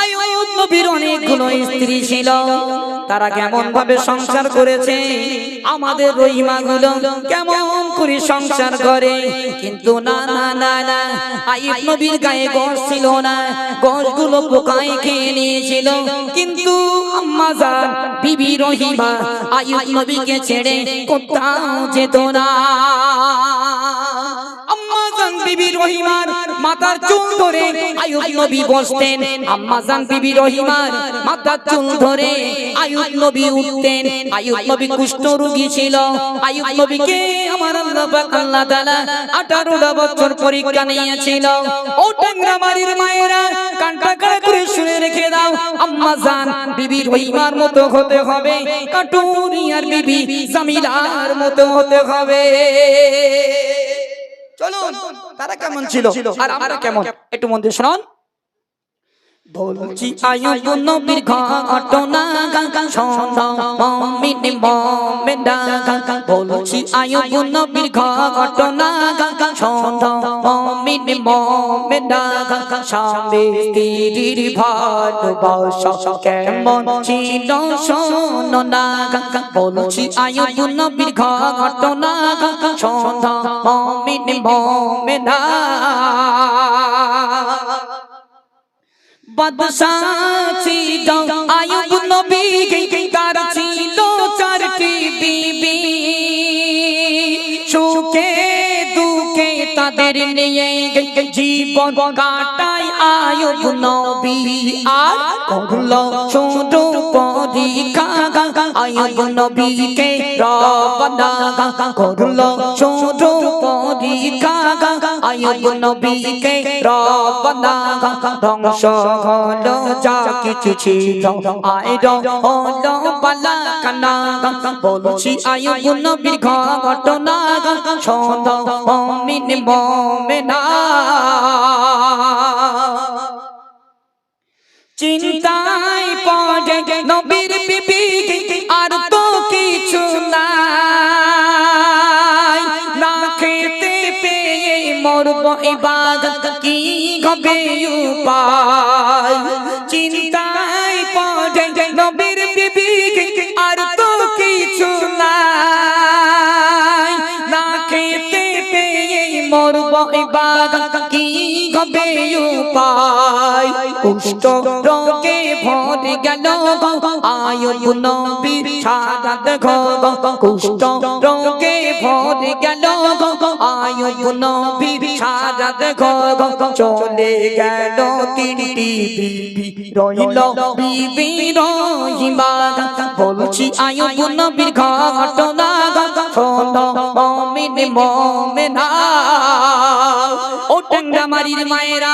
আয়ুব তারা কেমন ভাবে সংসার করেছে? আমাদের রহিমা গুলো কেমন করে সংসার করে? কিন্তু না না না না আইব নবীর গায়ে গোশ ছিল না। গোশগুলো পোকায় খেয়ে নিয়েছিল। কিন্তু বিবি রহিমা আইব নবীকে ছেড়ে কোথাও যেত না। আম্মা জান বিবি রহিমার মাথার চুল ধরে আয়ুব নবী বসতেন, আম্মা বিবি রহিমার মাথার চুল ধরে আয়ুব নবী উঠতেন, আয়ুব নবী কুষ্ঠ রোগী ছিল, আয়ুব নবীকে আমার আল্লাহ পাক আল্লাহ তাআলা 18টা বছর পরীক্ষা নিয়েছিল। ও টাংরামারির মায়েরা, কানটা কাড়া করে শুনে রেখে দাও, আম্মা জান বিবি রহিমার মতো হতে হবে কাটুরিয়ার বিবি জামিলার মতো হতে হবে। চলুন তারা কেমন ছিল? আর আমরা কেমন? একটু মন দিয়ে শুনুন। বলছি আয়ুব নবীর ঘটনা গান শোনো মমিন মমেনা বলছি আয়ুব নবীর ঘটনা শোনো মমিন মমেনা স্বামী স্ত্রীর ভালোবাসা কেমন ছিল শোনো না। বলছি আয়ুব নবীর ঘটনা। শোনো মমিন। মমেনা বাদশাচি দাও আয়ুব জীবন কাটায় আয়ুব নবী। আর করল শুধু পরীক্ষা আয়ুব নবীকে রবানা করল শুধু পরীক্ষা আয়ুব নবীকে রবানা ধ্বংস হলো যা কিছু ছিল, আয়র হলো বালা কানা বলছি আয়ুব নবীর ঘটনা, শোনো মমিন মমেনা। মরব ইবাদত কি হবে উপায় কি হবে উপায়? কুষ্ঠ রোগে ভরে গেল আয়ুব নবীর সাদাত গো, কুষ্ঠ রোগে ভরে গেল আয়ুব নবীর সাদাত গো, চলে গেল তিনটি বিবি, রইল বিবি রহিমা। বলছি, আয়ুব নবীর ঘটনা শোনো, মমিন মমেনা টাঙ্গামারির মায়েরা।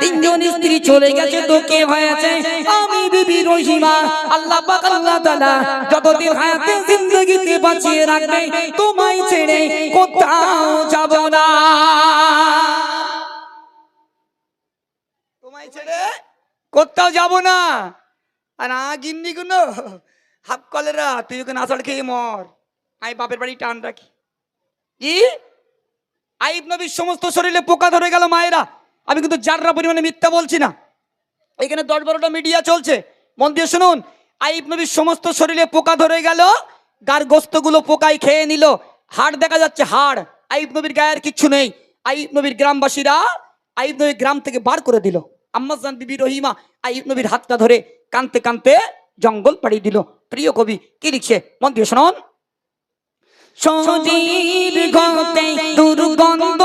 তিনজন স্ত্রী চলে গেছে তো কে হয়েছে? আমি বিবি রহিমা। আল্লাহ আল্লাহ তাআলা যতদিন হায়াতে জিন্দগিতে বাঁচিয়ে রাখবে, তোমায় ছেড়ে কোথাও যাব না। কোথাও যাব না। আর না, গিন্নি গুনো, হাফ কলেরা, তুই ওকে নাচড় খেয়ে মর। আমি বাপের বাড়ি টান রাখি। কি? আইব নবীর সমস্ত শরীরে পোকা ধরে গেল মায়েরা। আমি কিন্তু যাররা পরিমাণে মিথ্যা বলছি না। এখানে দশ বারোটা মিডিয়া চলছে। মন দিয়ে শুনুন আইব নবীর সমস্ত শরীরে পোকা ধরে গেল, গার গোস্তগুলো পোকায় খেয়ে নিল। হাড় দেখা যাচ্ছে, হাড়। আইব নবীর গায়ের কিচ্ছু নেই। আইব নবীর গ্রামবাসীরা আইব নবীর গ্রাম থেকে বার করে দিল। আম্মাজান বিবি রহিমা আইব নবীর হাতটা ধরে কানতে কানতে জঙ্গল পাড়িয়ে দিল। প্রিয় কবি, কি লিখছে? মন দিয়ে শুনুন। শরীর গতে দুর্গন্ধ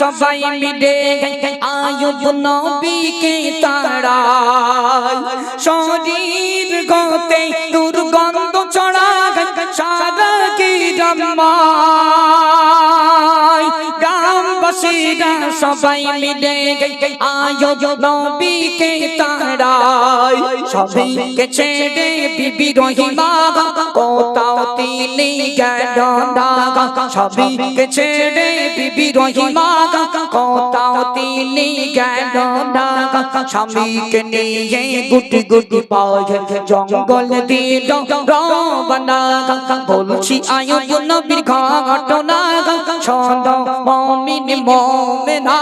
সবাই মিলে আয়ুব তাড়ায়। শরীর গতে দুর্গন্ধ কি গ্রামবাসীরা সবাই মিলে আয়ুব নবীকে তাড়ায় সবাইকে ছেড়ে বিবি রহিমা কোথাও তিনি গেল না। সবইকে ছেড়ে বিবি রহিমা কোথাও তিনি গেল না। স্বামীকে নিয়ে গুটি গুটি পায়ে জঙ্গল দিল বলছি আয়ুব নবীর শোনো, মমিন মোমেনা।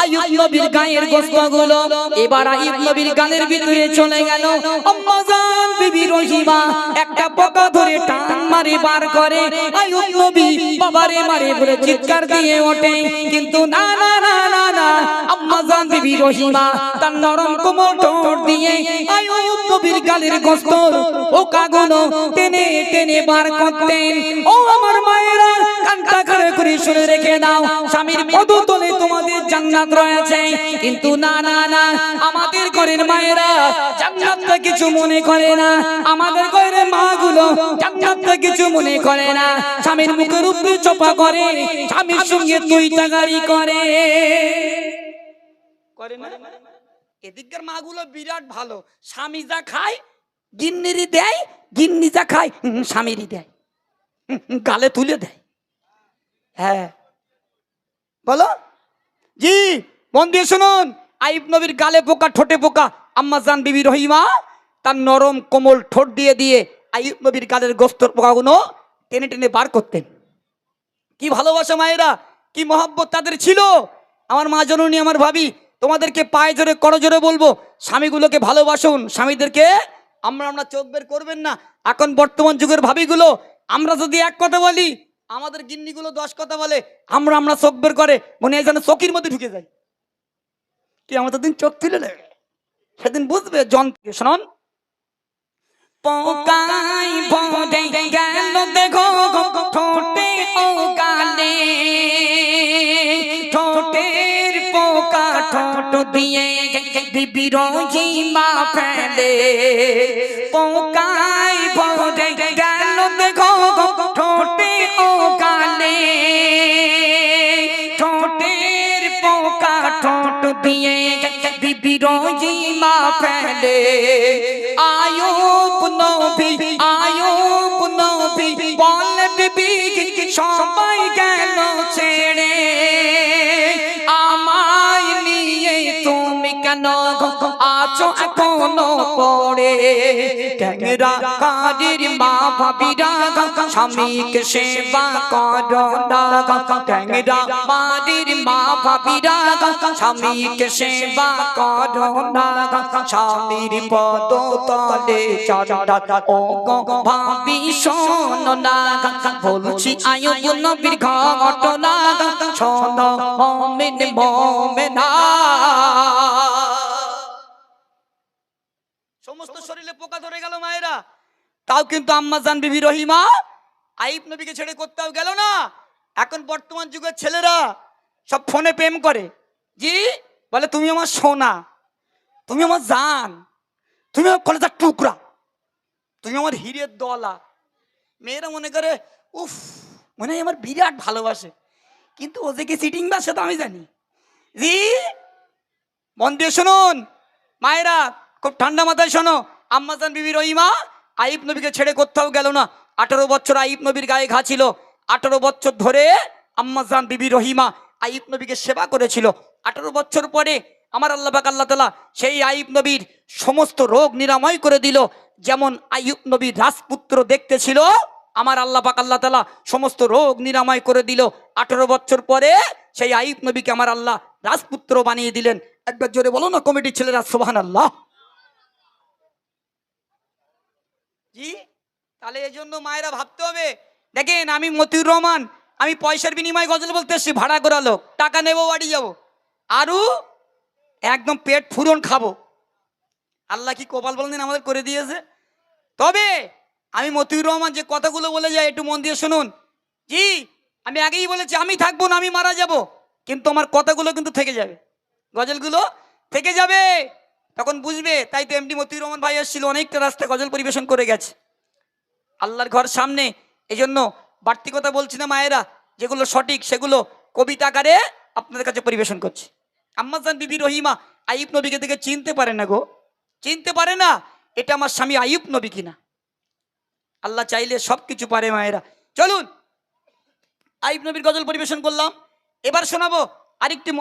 আয়ুব নবীর গায়ের গোস্তগুলো এবার আয়ুব নবীর গানের ভিতরে চলে গেল। আম্মাজান বিবি রহিমা একটা পোকা ধরে টান মারে বার করে। আয়ুব নবী বাবারে মারে বলে চিৎকার দিয়ে ওঠে। কিন্তু না না না না না আম্মাজান বিবি রহিমা তার নরম কোমল গালের গোস্ত পোকাগুলো টেনে টেনে বার করতেন। ও আমার মায়েরা, কানটা করে করে শুনে রেখে দাও। স্বামীর পদতলে তোমাদের জান্নাত রয়েছে। কিন্তু না না না, আমাদের ঘরের মায়েরা জান্নাতটা কিছু মনে করে না। আমাদের ঘরের মাগুলো জান্নাতটা কিছু মনে করে না। স্বামীর মুখের উপরে চপা করে, স্বামীর সঙ্গে তুই তাগারি করে। করে না? এদিককার মাগুলো বিরাট ভালো। স্বামী যা খায় গিন্নিরি দেয়, গিন্নি যা খায় স্বামীরই দেয়। গালে তুলে দেয়। হ্যাঁ। বলো? জি, মন দিয়ে শুনুন। আইব নবীর গালে পোকা ঠোঁটে পোকা আম্মা জান বিবি রহিমা, তার নরম কোমল ঠোঁট দিয়ে দিয়ে আইব নবীর গালের গোস্তর পোকাগুলো টেনে টেনে বার করতেন। কি ভালোবাসা মায়েরা, কি মহব্বত তাদের ছিল। আমার মা জননী, আমার ভাবি তোমাদেরকে পায়ে জোরে করো জোরে বলব, স্বামীগুলোকে ভালোবাসুন। স্বামীদেরকে আমরা আমরা চোখ বের করবেন না। এখন বর্তমান যুগের ভাবিগুলো, আমরা যদি এক কথা বলি, আমাদের গিন্নিগুলো দশ কথা বলে, আমরা আমরা চোখ বের করে, মনে হয় যেন চকির মধ্যে ঢুকে যায় কি আমাদের দিন চোখ তুলে নেবে? সেদিন বুঝবে, জন শোনন। পোকাই ভরে গেল, দেখো ঠোঁটে ঠোঁট দিয়ে বিবির মা ফেলে। পোকাই ভরে গেল দেখো, ঠোঁটে ও গালে ঠোঁটের পোকা ঠোঁট দিয়ে বিবির মা ফেলে। আয়ুব নবী আয়ুব নবী বল বিবি সবাই গেল? আছো এখনও পড়ে? ক্যাংরা কাদের মা ভাবিরা, স্বামীকে সেবা করো না। ক্যাংরা মাদের মা ভাবিরা, স্বামীকে সেবা করো না। স্বামীর পদ তলে চরণা ও ভাবি, শোনো না। বলছি আয়ুব নবীর ঘটনা। শোনো, মমিন, মমেনা। সমস্ত শরীরে পোকা ধরে গেল মায়েরা। তাও কিন্তু আম্মা জান বিবি রহিমা, আইব নবীকে ছেড়ে করতেও গেল না। এখন বর্তমান যুগের ছেলেরা সব ফোনে প্রেম করে। জি, বলে, তুমি আমার সোনা, তুমি আমার জান, তুমি আমার কলেজার টুকরা, তুমি আমার হীরের দলা। মেয়েরা মনে করে, উফ, মনে হয় আমার বিরাট ভালোবাসে। কিন্তু ও যে কি সিটিং বা সে তো আমি জানি। জি, মন দিয়ে শুনুন, মায়েরা খুব ঠান্ডা মাথায় শোনো। আম্মাজান বিবি রহিমা আইব নবীকে ছেড়ে কোথাও গেল না। আঠারো বছর আইব নবীর গায়ে ঘা ছিল। আঠারো বছর ধরে আম্মাজান বিবি রহিমা আইব নবীকে সেবা করেছিল। আঠারো বছর পরে আমার আল্লাহ পাক আল্লাহ তালা সেই আইব নবীর সমস্ত রোগ নিরাময় করে দিল। যেমন আইব নবীর রাজপুত্র দেখতে ছিল আমার আল্লাহ পাক আল্লাহ তালা সমস্ত রোগ নিরাময় করে দিল। আঠারো বছর পরে সেই আইব নবীকে আমার আল্লাহ রাজপুত্র বানিয়ে দিলেন। একবার জোরে বলো না, কমিটির ছেলেরা সোহান আল্লাহ জি? তাহলে এই জন্য মায়েরা ভাবতে হবে, দেখেন আমি মতিউর রহমান, আমি পয়সার বিনিময়ে গজল বলতে এসছি, ভাড়া করা লোক, টাকা নেব, বাড়ি যাব। আরও একদম পেট ফুরন খাব। আল্লাহ কি কপাল বলেন আমাদের করে দিয়েছে? তবে আমি মতিউর রহমান যে কথাগুলো বলে যাই, একটু মন দিয়ে শুনুন। জি, আমি আগেই বলেছি, আমি থাকব না, আমি মারা যাব। কিন্তু আমার কথাগুলো কিন্তু থেকে যাবে। গজলগুলো থেকে যাবে। তখন বুঝবে, তাই তো এমডি মতিউর রহমান ভাই এসেছিল, অনেকটা রাস্তা গজল পরিবেশন করে গেছে। আল্লাহর ঘর সামনে এই জন্য বাড়তি কথা বলছি না মায়েরা, যেগুলো সঠিক সেগুলো কবিতা আকারে আপনাদের কাছে পরিবেশন করছি। আম্মাজান বিবি রহিমা আইব নবীকে দেখে চিনতে পারে না গো। চিনতে পারে না, এটা আমার স্বামী আইব নবী কিনা। আল্লাহ চাইলে সব কিছু পারে মায়েরা। চলুন আইব নবীর গজল পরিবেশন করলাম। এবার শোনাবো আরেকটি